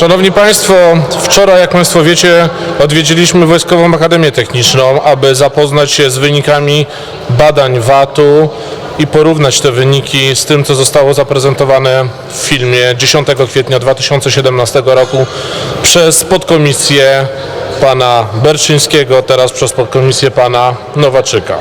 Szanowni Państwo, wczoraj, jak Państwo wiecie, odwiedziliśmy Wojskową Akademię Techniczną, aby zapoznać się z wynikami badań VAT-u i porównać te wyniki z tym, co zostało zaprezentowane w filmie 10 kwietnia 2017 roku przez podkomisję pana Berczyńskiego, teraz przez podkomisję pana Nowaczyka.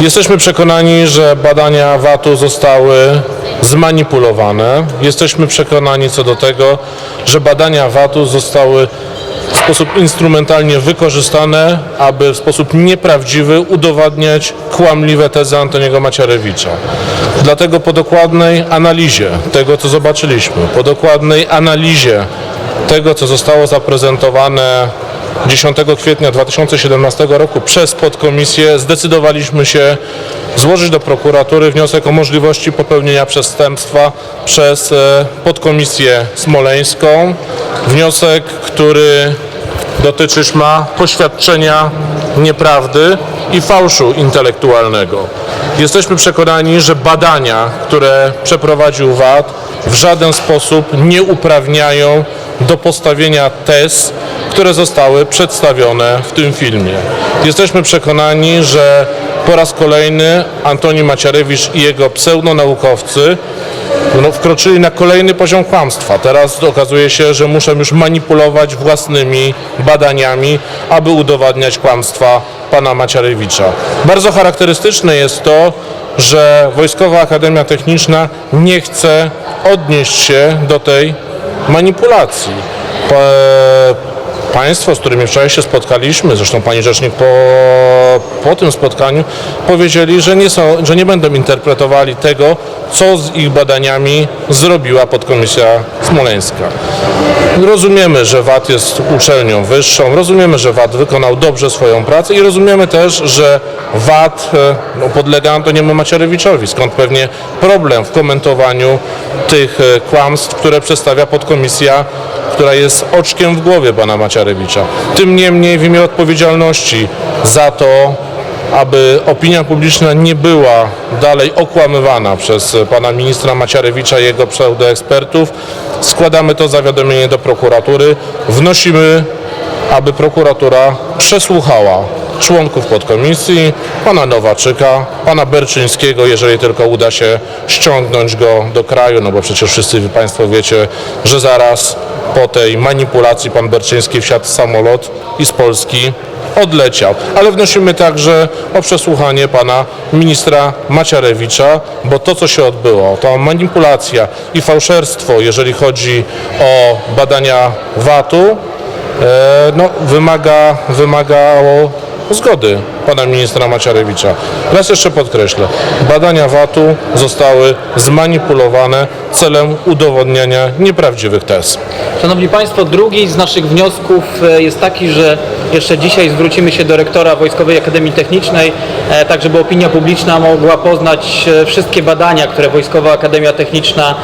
Jesteśmy przekonani, że badania VAT-u zostały zmanipulowane. Jesteśmy przekonani co do tego, że badania VAT-u zostały w sposób instrumentalnie wykorzystane, aby w sposób nieprawdziwy udowadniać kłamliwe tezy Antoniego Macierewicza. Dlatego po dokładnej analizie tego, co zobaczyliśmy, po dokładnej analizie tego, co zostało zaprezentowane 10 kwietnia 2017 roku przez podkomisję zdecydowaliśmy się złożyć do prokuratury wniosek o możliwości popełnienia przestępstwa przez e, podkomisję smoleńską. Wniosek, który dotyczyć ma poświadczenia nieprawdy i fałszu intelektualnego. Jesteśmy przekonani, że badania, które przeprowadził VAT, w żaden sposób nie uprawniają do postawienia tez, które zostały przedstawione w tym filmie. Jesteśmy przekonani, że po raz kolejny Antoni Macierewicz i jego pseudonaukowcy no, wkroczyli na kolejny poziom kłamstwa. Teraz okazuje się, że muszą już manipulować własnymi badaniami, aby udowadniać kłamstwa pana Macierewicza. Bardzo charakterystyczne jest to, że Wojskowa Akademia Techniczna nie chce odnieść się do tej manipulacji. Państwo, z którymi wczoraj się spotkaliśmy, zresztą pani rzecznik po, po tym spotkaniu, powiedzieli, że nie, są, że nie będą interpretowali tego, co z ich badaniami zrobiła podkomisja smoleńska. Rozumiemy, że VAT jest uczelnią wyższą, rozumiemy, że VAT wykonał dobrze swoją pracę i rozumiemy też, że VAT e, no, podlega Antoniemu Macierewiczowi, skąd pewnie problem w komentowaniu tych e, kłamstw, które przedstawia podkomisja, która jest oczkiem w głowie pana Macierewicza. Tym niemniej w imię odpowiedzialności za to, aby opinia publiczna nie była dalej okłamywana przez pana ministra Macierewicza i jego pseudoekspertów, składamy to zawiadomienie do prokuratury. Wnosimy, aby prokuratura przesłuchała członków podkomisji, pana Nowaczyka, pana Berczyńskiego, jeżeli tylko uda się ściągnąć go do kraju, no bo przecież wszyscy Państwo wiecie, że zaraz po tej manipulacji pan Berczyński wsiadł w samolot i z Polski odleciał. Ale wnosimy także o przesłuchanie pana ministra Macierewicza, bo to, co się odbyło, to manipulacja i fałszerstwo, jeżeli chodzi o badania VAT-u, e, no, wymaga, wymagało zgody pana ministra Macierewicza. Raz jeszcze podkreślę, badania VAT-u zostały zmanipulowane celem udowodnienia nieprawdziwych tez. Szanowni Państwo, drugi z naszych wniosków e, jest taki, że jeszcze dzisiaj zwrócimy się do rektora Wojskowej Akademii Technicznej, e, tak żeby opinia publiczna mogła poznać e, wszystkie badania, które Wojskowa Akademia Techniczna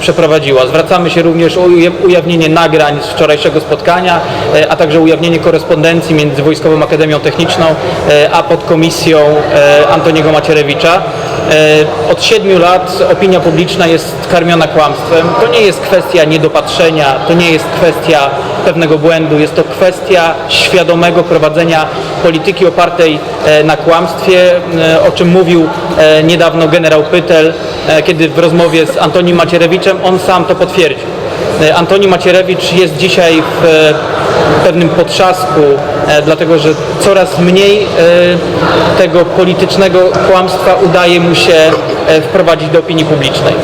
przeprowadziła. Zwracamy się również o uja- ujawnienie nagrań z wczorajszego spotkania, a także ujawnienie korespondencji między Wojskową Akademią Techniczną a podkomisją e, Antoniego Macierewicza. E, Od siedmiu lat opinia publiczna jest karmiona kłamstwem. To nie jest kwestia niedopatrzenia, to nie jest kwestia pewnego błędu, jest to kwestia świadomego prowadzenia polityki opartej e, na kłamstwie, o czym mówił niedawno generał Pytel, kiedy w rozmowie z Antonim Macierewiczem on sam to potwierdził. E, Antoni Macierewicz jest dzisiaj w e, pewnym potrzasku, e, dlatego że coraz mniej tego politycznego kłamstwa udaje mu się wprowadzić do opinii publicznej.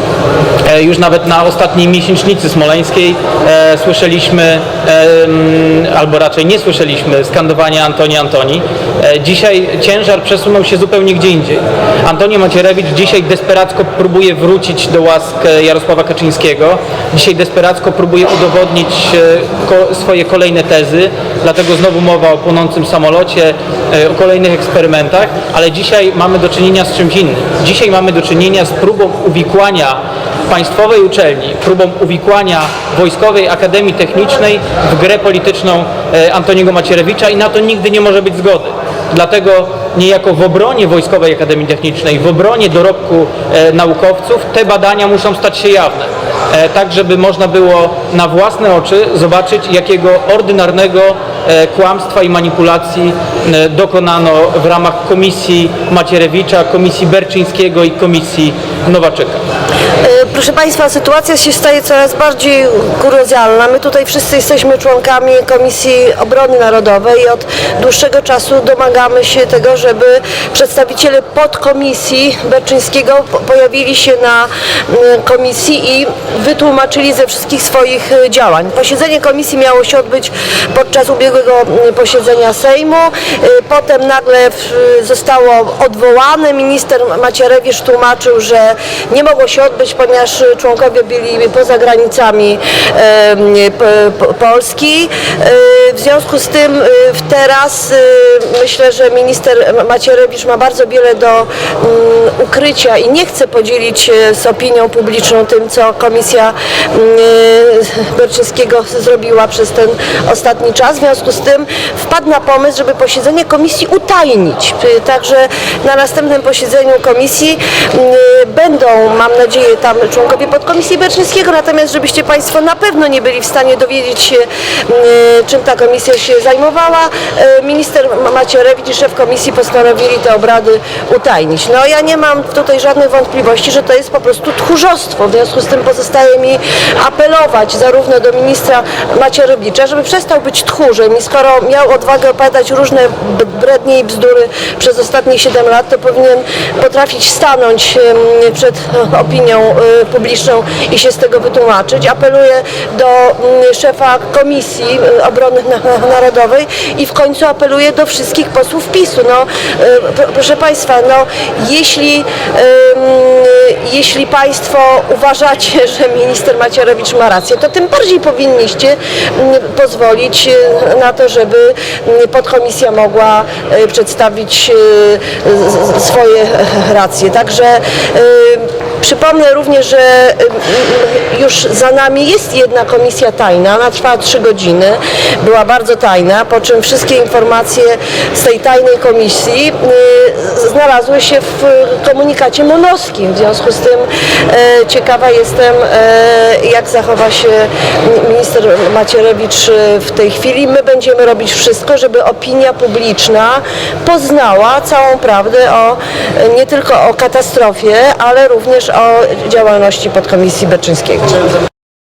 Już nawet na ostatniej miesięcznicy smoleńskiej e, słyszeliśmy, e, albo raczej nie słyszeliśmy skandowania Antoni Antoni. E, Dzisiaj ciężar przesunął się zupełnie gdzie indziej. Antoni Macierewicz dzisiaj desperacko próbuje wrócić do łask e, Jarosława Kaczyńskiego. Dzisiaj desperacko próbuje udowodnić e, swoje kolejne tezy, dlatego znowu mowa o płonącym samolocie, e, o kolejnych eksperymentach, ale dzisiaj mamy do czynienia z czymś innym. Dzisiaj mamy do czynienia z próbą uwikłania państwowej uczelni, próbą uwikłania Wojskowej Akademii Technicznej w grę polityczną Antoniego Macierewicza i na to nigdy nie może być zgody. Dlatego niejako w obronie Wojskowej Akademii Technicznej, w obronie dorobku e, naukowców te badania muszą stać się jawne. e, tak żeby można było na własne oczy zobaczyć, jakiego ordynarnego e, kłamstwa i manipulacji dokonano w ramach komisji Macierewicza, komisji Berczyńskiego i komisji E, Proszę Państwa, sytuacja się staje coraz bardziej kuriozalna. My tutaj wszyscy jesteśmy członkami Komisji Obrony Narodowej i od dłuższego czasu domagamy się tego, żeby przedstawiciele podkomisji Berczyńskiego po- pojawili się na mm, komisji i wytłumaczyli ze wszystkich swoich e, działań. Posiedzenie komisji miało się odbyć podczas ubiegłego mm, posiedzenia Sejmu. E, Potem nagle zostało odwołane. Minister Macierewicz tłumaczył, że nie mogło się odbyć, ponieważ członkowie byli poza granicami Polski. E, W związku z tym w- teraz e, myślę, że minister Macierewicz ma bardzo wiele do mm, ukrycia i nie chce podzielić się z opinią publiczną tym, co komisja mm, Berczyńskiego zrobiła przez ten ostatni czas. W związku z tym wpadł na pomysł, żeby posiedzenie komisji utajnić. Y, Także na następnym posiedzeniu komisji y, będą, mam nadzieję, tam członkowie podkomisji Berczyńskiego, natomiast żebyście Państwo na pewno nie byli w stanie dowiedzieć się, y, czym ta komisja się zajmowała, y, minister Macierewicz i szef komisji postanowili te obrady utajnić. No ja nie mam tutaj żadnych wątpliwości, że to jest po prostu tchórzostwo. W związku z tym pozostaje mi apelować zarówno do ministra Macierewicza, żeby przestał być tchórzem i skoro miał odwagę opowiadać różne brednie i bzdury przez ostatnie 7 lat, to powinien potrafić stanąć przed e, opinią e, publiczną i się z tego wytłumaczyć. Apeluję do mm, szefa Komisji e, Obrony Na- Narodowej i w końcu apeluję do wszystkich posłów PiSu. No, pro- proszę Państwa, no, jeśli, jeśli Państwo uważacie, że minister Macierewicz ma rację, to tym bardziej powinniście mm, pozwolić na to, żeby mm, podkomisja mogła przedstawić swoje racje. Także e, Przypomnę również, że m, już za nami jest jedna komisja tajna, ona trwała trzy godziny, była bardzo tajna, po czym wszystkie informacje z tej tajnej komisji e, znalazły się w komunikacie monowskim. W związku z tym e, ciekawa jestem, e, jak zachowa się minister Macierewicz w tej chwili. My będziemy robić wszystko, żeby opinia publiczna poznała całą prawdę o, e, nie tylko o katastrofie, ale o działalności podkomisji Beczyńskiego.